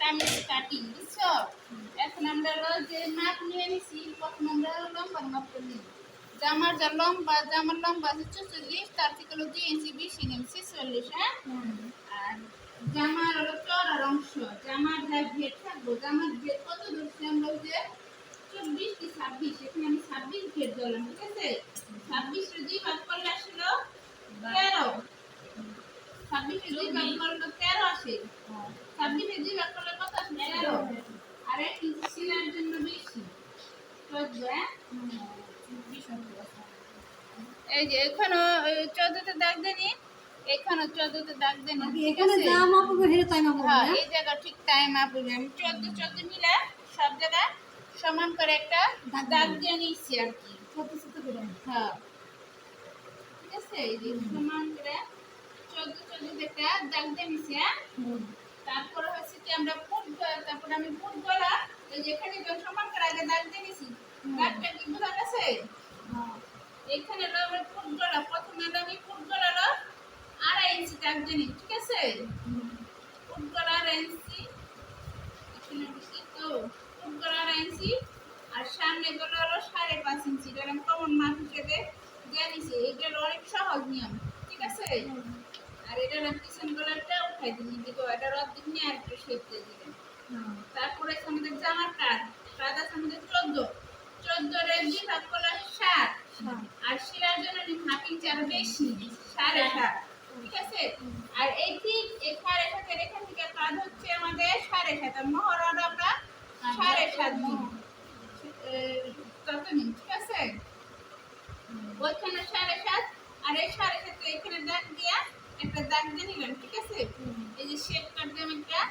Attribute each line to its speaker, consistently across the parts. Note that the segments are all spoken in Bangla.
Speaker 1: তামিজ কাটিং বুঝছ? এখন আমরা হলো যে মাপ নিয়ে নিছি, প্রথম আমরা লম্বার মাপটা নিই জামার যা লম্বা, জামার লম্বা আছে চল্লিশ তার থেকে হলো দুই ইঞ্চি, বেশি নিয়েছি চল্লিশ হ্যাঁ? আর জামার হলো চড়ার অংশ, জামার যা ভেদ থাকব। জামার ভেদ কত ধরছি আমরা যে চব্বিশ কি ছাব্বিশ? এখানে আমি ছাব্বিশ ভেদ ধরলাম, ঠিক আছে? ছাব্বিশে দুই ভাগ করলে আসলো তেরো। ছাব্বিশে দুই ভাগ করলে তেরো আসে। ছাব্বিশে দুই ভাগ করলে কত আসে তেরো আর এক সিলার জন্য বেশি। চোদ্দ হ্যাঁ? এই যে এখানে চোদ্দতে দাগ দেনি এখানে চোদ্দতে দাগ দেনি
Speaker 2: এখানে যা মাপবো হেরে তাই মাপবো
Speaker 1: হ্যাঁ এই জায়গা ঠিক টাইম আপনি আমি চোদ্দ চোদ্দ মিলে সব জায়গায় সমান করে একটা দাগ দিয়ে নিচ্ছি আর কি।
Speaker 2: ছোট ছোট করে।
Speaker 1: হ্যাঁ। ঠিক আছে? এই যে সমান করে চোদ্দ চোদ্দ একটা দাগ দিয়ে নিচ্ছি হ্যাঁ? তারপরে হচ্ছে কি আমরা ফুট তারপরে আমি ফুট গলা যেখানে এখানে সমান করে আগে দাগ দিয়ে নিছি। দাগটা কি বোঝা গেছে? এখানে হলো আমরা ফুট গলা প্রথমে আমি ফুট গলার আড়াই ইঞ্চি দাগ দিয়ে ঠিক আছে ফুট গলা আড়াই ইঞ্চি এখানে বেশি তো ফুট গলা আড়াই ইঞ্চি আর সামনে গলা হলো সাড়ে পাঁচ ইঞ্চি এটা আমি কমন মাপ হিসেবে দিয়ে নিছি এটা হলো অনেক সহজ নিয়ম ঠিক আছে আর এটা না পিছন গলাটা উঠাই দিন দিকে এটা অর্ধেক নিয়ে আর একটু শেপ দিয়ে দিবেন তারপরে আমাদের জামার কাজ কাজ আছে আমাদের চোদ্দ। চোদ্দ রে দুই ভাগ করলে ষাট আর শিলার জন্য হাফ ইঞ্চি বেশি সাড়ে সাত ঠিক আছে? আর এই ঠিক এই সাড়ে সাতের এখান থেকে কাজ হচ্ছে আমাদের সাড়ে সাত। মহরণ আমরা সাড়ে সাত তত নিন ঠিক আছে? ওইখানে সাড়ে সাত, আর এই সাড়ে এখানে দাগ দিয়া একটা দাগ দিয়ে নিলাম, ঠিক আছে? এই যে শেপ কাট দিয়ে একটা এক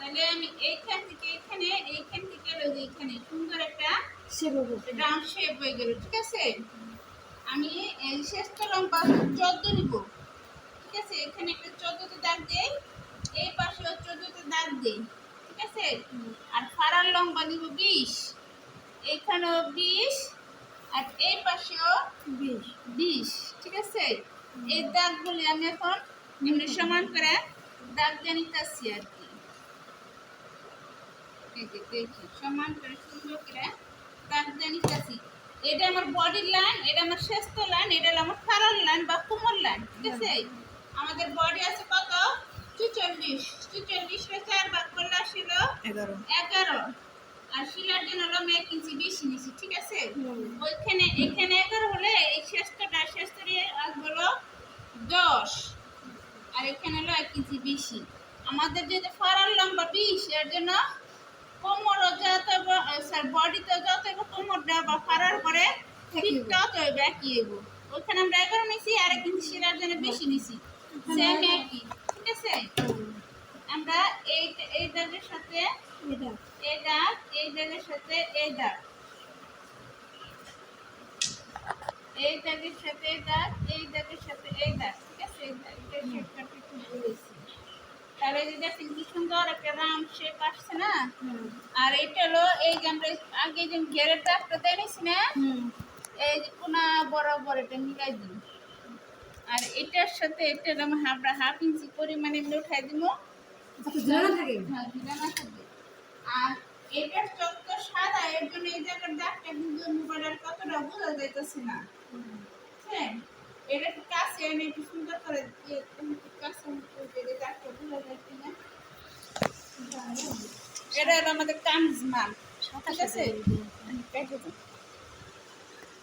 Speaker 1: তাহলে আমি এইখান থেকে এখানে এইখান থেকে লই যে এখানে সুন্দর একটা রাউন্ড শেপ হয়ে গেল ঠিক আছে? আমি এই শেষটা লম্বা চোদ্দ নিব ঠিক আছে? এখানে একটা চোদ্দতে দাগ দেই এই পাশেও চোদ্দতে দাগ দেই ঠিক আছে? আর ফাড়ার লম্বা নিব বিশ এখানেও বিশ আর এই পাশেও
Speaker 2: বেশ।
Speaker 1: বিশ ঠিক আছে? এই দাগগুলি আমি এখন এমনি সমান করে দাগ দিয়ে নিতেছি আর কি। এই যে দেখি। সমান করে সুন্দর করে দাগ দিয়ে এটা আমার বডির লাইন এটা আমার শেষত লাইন এটা আমার ফারার লাইন বা কোমর লাইন ঠিক আছে? আমাদের বডি আছে কত? চুচল্লিশ চুচল্লিশে চার ভাগ করলে আসছিল
Speaker 2: এগারো।
Speaker 1: এগারো। আর শিলার জন্য হলো এক ইঞ্চি বেশি নিছি ঠিক আছে? ওইখানে এখানে এগারো হলে এই শেষটা শেষটা হলো দশ। আর এখানে হলো এক ইঞ্চি বেশি। আমাদের যে ফারার লম্বা বিশ এর জন্য কোমরও যত স্যার বডিতে যত কোমরটা বা ফারার পরে ঠিক তত একই হইব ওইখানে আমরা এগারো নিছি আর এক ইঞ্চি জন্য বেশি নিছি। সেম একই ঠিক আছে? আমরা এই এই দাগের সাথে এই দাগ। এই দাগের সাথে এই দাগ। এই দাগের সাথে এই দাগ এই দাগের সাথে এই দাগ ঠিক আছে? এই দাগ এটা শেপটা একটু বলেছি তাহলে এই যে দেখেন কি সুন্দর একটা রাউন্ড শেপ আসছে না? আর এটা হলো এই যে আমরা আগে যে ঘেরের দাগটা দিয়ে না? এই যে কোনা বরাবর এটা মিলাই দিই আর এটার সাথে এটা আমরা হাফ হাফ ইঞ্চি পরিমাণে এমনি উঠাই দিব। হ্যাঁ। আর এটার চক্ক সাদা এর জন্য এই জায়গার দাগটা কিন্তু কতটা বোঝা যাইতেছে না। বুঝছেন এটা একটু কাছে এনে একটু সুন্দর করে দিয়ে একটু কাছে করে দাগটা বোঝা যাচ্ছে না এটা আমাদের কামিজ মাল ঠিক আছে।